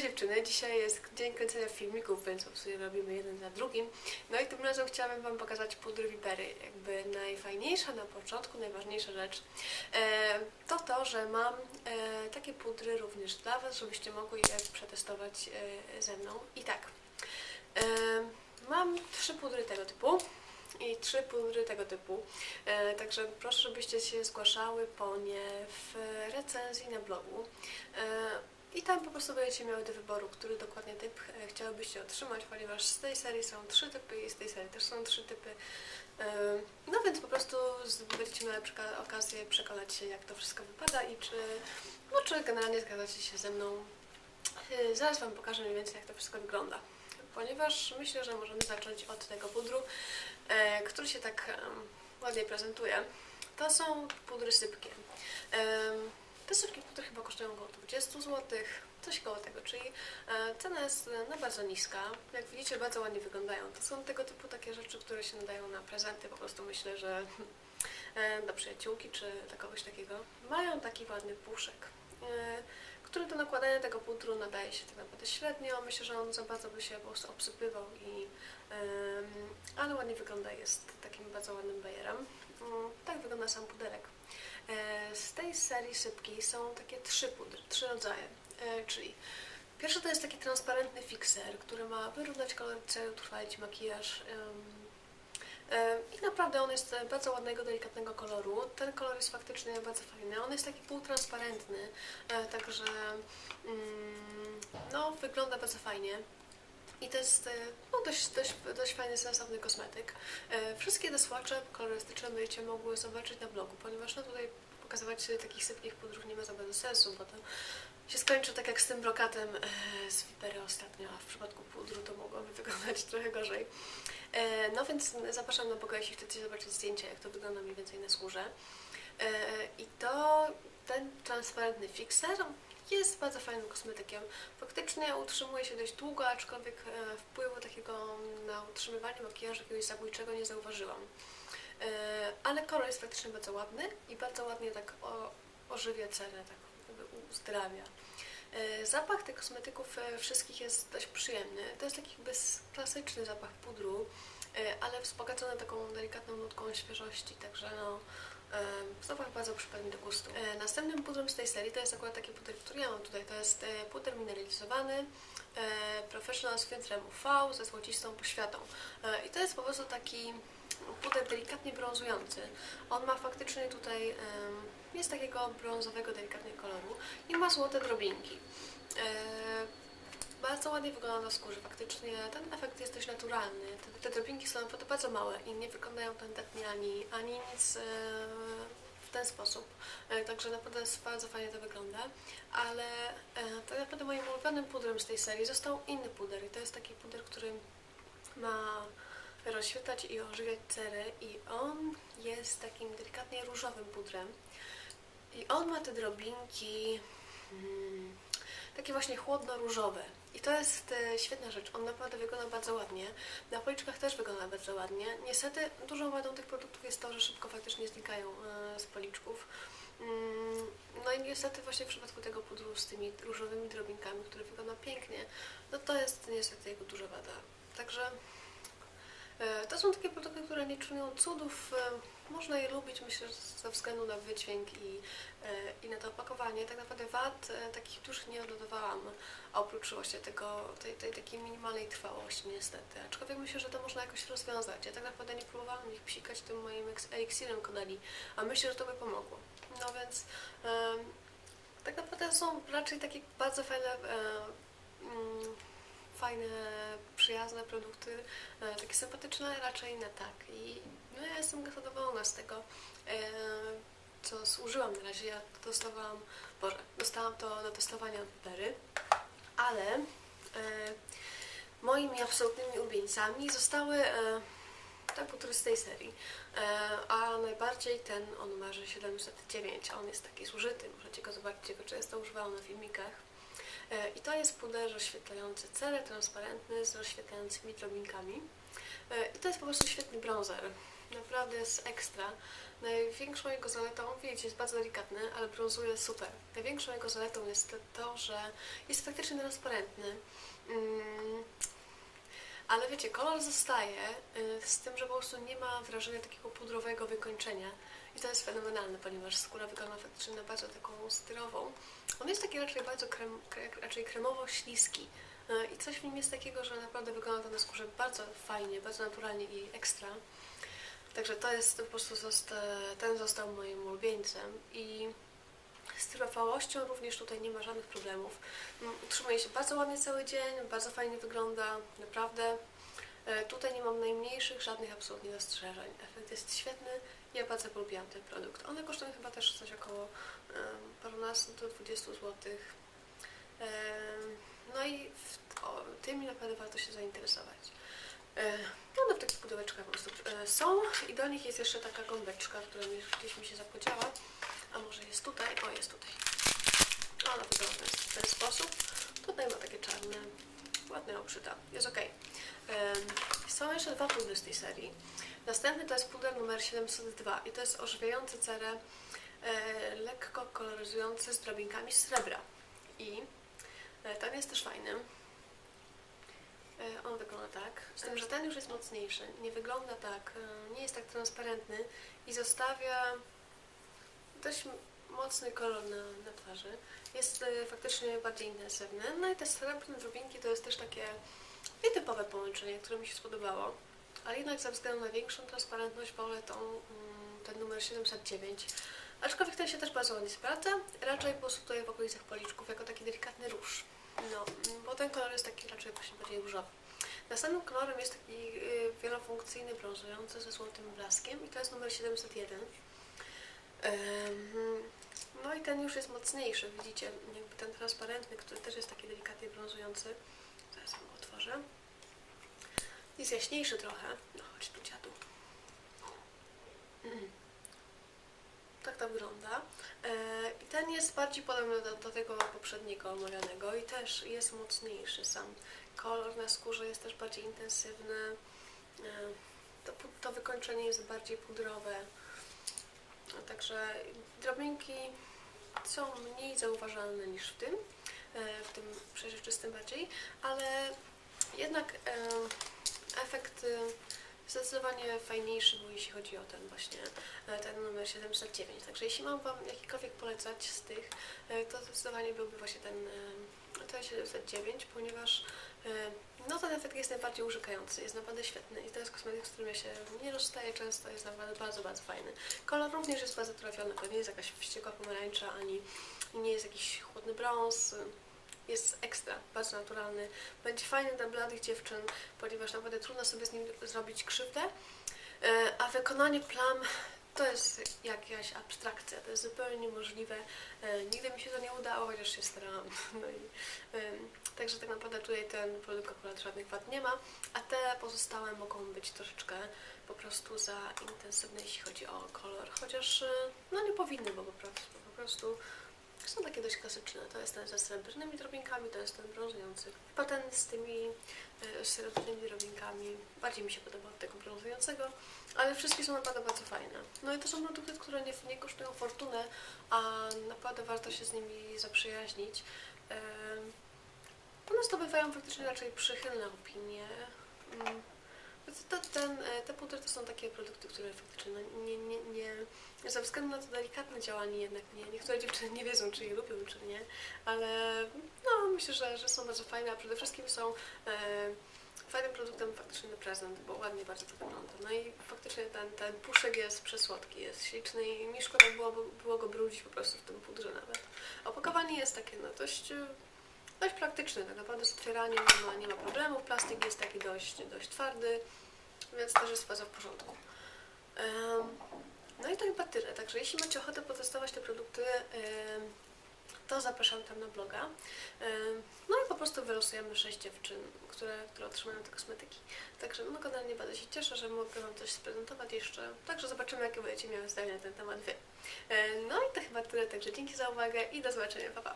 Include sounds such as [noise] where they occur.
dziewczyny, dzisiaj jest dzień kręcenia filmików, więc prostu je robimy jeden za drugim. No i tym razem chciałabym Wam pokazać pudry Vipery. Jakby najfajniejsza na początku, najważniejsza rzecz e, to to, że mam e, takie pudry również dla Was, żebyście mogli je przetestować e, ze mną. I tak, mam trzy pudry tego typu i trzy pudry tego typu. Także proszę, żebyście się zgłaszały po nie w recenzji na blogu. I tam po prostu będziecie miały do wyboru, który dokładnie typ e, chciałybyście otrzymać, ponieważ z tej serii są trzy typy i z tej serii też są trzy typy. E, No więc po prostu będziecie miały okazję przekonać się, jak to wszystko wypada i czy, no, czy generalnie zgadzacie się ze mną. E, Zaraz Wam pokażę mniej więcej, jak to wszystko wygląda. Ponieważ myślę, że możemy zacząć od tego pudru, który się tak ładnie prezentuje. To są pudry sypkie. Te sypkie pudry chyba kosztują około 20 zł, coś koło tego, czyli e, cena jest e, no, bardzo niska. Jak widzicie, bardzo ładnie wyglądają. To są tego typu takie rzeczy, które się nadają na prezenty. Po prostu myślę, że e, do przyjaciółki czy dla kogoś takiego. Mają taki ładny puszek, e, który do nakładania tego pudru nadaje się tak naprawdę średnio. Myślę, że on za bardzo by się po prostu obsypywał, i, ale ładnie wygląda, jest takim bardzo ładnym bajerem. Mm, Tak wygląda sam puderek. E, Z tej serii sypki są takie trzy pudry, trzy rodzaje, E, czyli pierwszy to jest taki transparentny fixer, który ma wyrównać kolor celu, utrwalić makijaż. I naprawdę on jest bardzo ładnego, delikatnego koloru. Ten kolor jest faktycznie bardzo fajny. On jest taki półtransparentny, e, także mm, no, wygląda bardzo fajnie. I to jest e, no, dość, dość, dość fajny, sensowny kosmetyk. E, Wszystkie dosłacze kolorystyczne będziecie mogły zobaczyć na blogu, ponieważ no, tutaj pokazywać takich sypkich pudrów nie ma za bardzo sensu, bo to się skończy tak jak z tym brokatem e, z Vipery ostatnio, a w przypadku pudru to mogłoby wyglądać [laughs] trochę gorzej. No więc zapraszam na bloga, jeśli chcecie zobaczyć zdjęcia, jak to wygląda mniej więcej na skórze. I to ten transparentny fixer jest bardzo fajnym kosmetykiem. Faktycznie utrzymuje się dość długo, aczkolwiek e, wpływu takiego na utrzymywanie makijażu jakiegoś zabójczego nie zauważyłam. E, Ale kolor jest faktycznie bardzo ładny i bardzo ładnie tak ożywia cerę, tak uzdrawia. E, Zapach tych kosmetyków wszystkich jest dość przyjemny. To jest taki klasyczny zapach pudru, ale wzbogacony taką delikatną nutką świeżości, także no, zapach bardzo przypadł mi do gustu. E, Następnym pudrem z tej serii to jest akurat taki puder, który ja mam tutaj. To jest e, puder mineralizowany e, Professional z filtrem UV ze złocistą poświatą. I to jest po prostu taki puder delikatnie brązujący. On ma faktycznie tutaj, jest takiego brązowego, delikatnie koloru i ma złote drobinki. Bardzo ładnie wygląda na skórze, faktycznie ten efekt jest dość naturalny. Te, te drobinki są naprawdę bardzo małe i nie wyglądają tandetnie ani, ani nic e, w ten sposób. E, Także naprawdę jest bardzo fajnie to wygląda. Ale e, tak naprawdę moim ulubionym pudrem z tej serii został inny puder i to jest taki puder, który ma rozświetlać i ożywiać cerę i on jest takim delikatnie różowym pudrem. I on ma te drobinki mm, takie właśnie chłodno-różowe. I to jest e, świetna rzecz. On naprawdę wygląda bardzo ładnie. Na policzkach też wygląda bardzo ładnie. Niestety dużą wadą tych produktów jest to, że szybko faktycznie znikają e, z policzków. Mm, No i niestety właśnie w przypadku tego pudru z tymi różowymi drobinkami, który wygląda pięknie, no to jest niestety jego duża wada. Także to są takie produkty, które nie czynią cudów. e, Można je lubić, myślę, ze względu na wydźwięk i, e, i na to opakowanie. Tak naprawdę wad e, takich dużych nie odnotowałam, oprócz właśnie tego, tej, tej takiej minimalnej trwałości niestety. Aczkolwiek myślę, że to można jakoś rozwiązać. Ja tak naprawdę nie próbowałam ich psikać tym moim eliksirem Konali, a myślę, że to by pomogło. No więc tak naprawdę są raczej takie bardzo fajne e, mm, fajne, przyjazne produkty, e, takie sympatyczne raczej na tak. I no, ja jestem zadowolona z tego, e, co służyłam na razie. Ja dostawałam, Boże, dostałam to do testowania od Pery, ale e, moimi absolutnymi ulubieńcami zostały te butry z tej serii. A najbardziej ten o numerze 709. On jest taki zużyty, możecie go zobaczyć, jego często używałam na filmikach. E, I to jest puder rozświetlający cerę, transparentny, z rozświetlającymi drobinkami. E, I to jest po prostu świetny bronzer. Naprawdę jest ekstra. Największą jego zaletą, widzicie, jest bardzo delikatny, ale brązuje super. Największą jego zaletą jest to, że jest faktycznie transparentny. Mm, ale wiecie, kolor zostaje y, z tym, że po prostu nie ma wrażenia takiego pudrowego wykończenia. I to jest fenomenalne, ponieważ skóra wygląda faktycznie na bardzo taką styrową. On jest taki raczej bardzo krem, kre- raczej kremowo-śliski. Y, I coś w nim jest takiego, że naprawdę wygląda to na skórze bardzo fajnie, bardzo naturalnie i ekstra. Także to jest po prostu zosta, ten został moim ulubieńcem i z trwałością również tutaj nie ma żadnych problemów. Mm, Utrzymuje się bardzo ładnie cały dzień, bardzo fajnie wygląda, naprawdę. E, Tutaj nie mam najmniejszych, żadnych absolutnie zastrzeżeń. Efekt jest świetny, ja bardzo polubiłam ten produkt. One kosztują chyba też coś około em, parunastu do 20 zł. No i w, o, tymi naprawdę warto się zainteresować. E, No one w takich pudełeczkach po prostu e, są i do nich jest jeszcze taka gąbeczka, która gdzieś mi się zapodziała. A może jest tutaj? O, jest tutaj. Ona wygląda w ten sposób. Tutaj ma takie czarne, ładne obrzyta. Jest ok. Są jeszcze dwa pudry z tej serii. Następny to jest puder numer 702 i to jest ożywiający cerę e, lekko koloryzujący z drobinkami srebra. I e, ten jest też fajny. E, On wygląda tak, z tym, że ten już jest mocniejszy. Nie wygląda tak, e, nie jest tak transparentny i zostawia dość mocny kolor na, na twarzy. Jest e, faktycznie bardziej intensywny. No i te srebrne drobinki to jest też takie nietypowe połączenie, które mi się spodobało. Ale jednak ze względu na większą transparentność wolę tą, mm, ten numer 709. Aczkolwiek ten się też bardzo ładnie sprawdza. Raczej po prostu tutaj w okolicach policzków jako taki delikatny róż. No, mm, bo ten kolor jest taki raczej właśnie bardziej różowy. Następnym kolorem jest taki y, wielofunkcyjny brązujący ze złotym blaskiem i to jest numer 701. Em, No i ten już jest mocniejszy, widzicie, jakby ten transparentny, który też jest taki delikatnie brązujący. Zaraz wam otworzę. Jest jaśniejszy trochę. No chodź tu dziadu. Mm. Tak to wygląda. E, I ten jest bardziej podobny do, do tego poprzedniego omawianego i też jest mocniejszy sam. Kolor na skórze jest też bardziej intensywny. E, to, to wykończenie jest bardziej pudrowe. Także drobinki są mniej zauważalne niż w tym, e, w tym przeźroczystym bardziej, ale jednak efekt e, zdecydowanie fajniejszy był, jeśli chodzi o ten właśnie, e, ten numer 709. Także jeśli mam Wam jakikolwiek polecać z tych, e, to zdecydowanie byłby właśnie ten, ten 709, ponieważ e, no ten efekt jest najbardziej urzekający, jest naprawdę świetny i to jest kosmetyk, z którym ja się nie rozstaję często, jest naprawdę bardzo, bardzo fajny. Kolor również jest bardzo trafiony, to nie jest jakaś wściekła pomarańcza, ani nie jest jakiś chłodny brąz. Jest ekstra, bardzo naturalny. Będzie fajny dla bladych dziewczyn, ponieważ naprawdę trudno sobie z nim zrobić krzywdę, E, a wykonanie plam to jest jakaś abstrakcja, to jest zupełnie niemożliwe. E, Nigdy mi się to nie udało, chociaż się starałam. [laughs] No i, także tak naprawdę tutaj ten produkt akurat żadnych wad nie ma, a te pozostałe mogą być troszeczkę po prostu za intensywne, jeśli chodzi o kolor, chociaż e, no nie powinny, bo po prostu, po prostu są takie dość klasyczne. To jest ten ze srebrnymi drobinkami, to jest ten brązujący. Chyba ten z tymi e, srebrnymi drobinkami bardziej mi się podoba od tego brązującego, ale wszystkie są naprawdę bardzo fajne. No i to są produkty, które nie, nie kosztują fortunę, a naprawdę warto się z nimi zaprzyjaźnić. Em, One zdobywają faktycznie raczej przychylne opinie. Mm, to, ten, e, te pudry to są takie produkty, które faktycznie no, nie, nie, nie, ze względu na to delikatne działanie jednak nie, niektóre dziewczyny nie wiedzą, czy je lubią, czy nie, ale no, myślę, że, że są bardzo fajne, a przede wszystkim są e, fajnym produktem faktycznie na prezent, bo ładnie bardzo to wygląda. No i faktycznie ten, ten puszek jest przesłodki, jest śliczny i mi szkoda było, było go brudzić po prostu w tym pudrze nawet. Opakowanie jest takie no, dość, e, dość praktyczne, tak naprawdę z otwieraniem nie ma, nie ma problemu, plastik jest taki dość, dość twardy, więc też jest bardzo w porządku. No i to chyba tyle. Także jeśli macie ochotę potestować te produkty, to zapraszam tam na bloga. No i po prostu wylosujemy sześć dziewczyn, które, które otrzymają te kosmetyki. Także no generalnie bardzo się cieszę, że mogę Wam coś sprezentować jeszcze. Także zobaczymy, jakie będziecie miały zdanie na ten temat Wy. No i to chyba tyle. Także dzięki za uwagę i do zobaczenia. Pa, pa.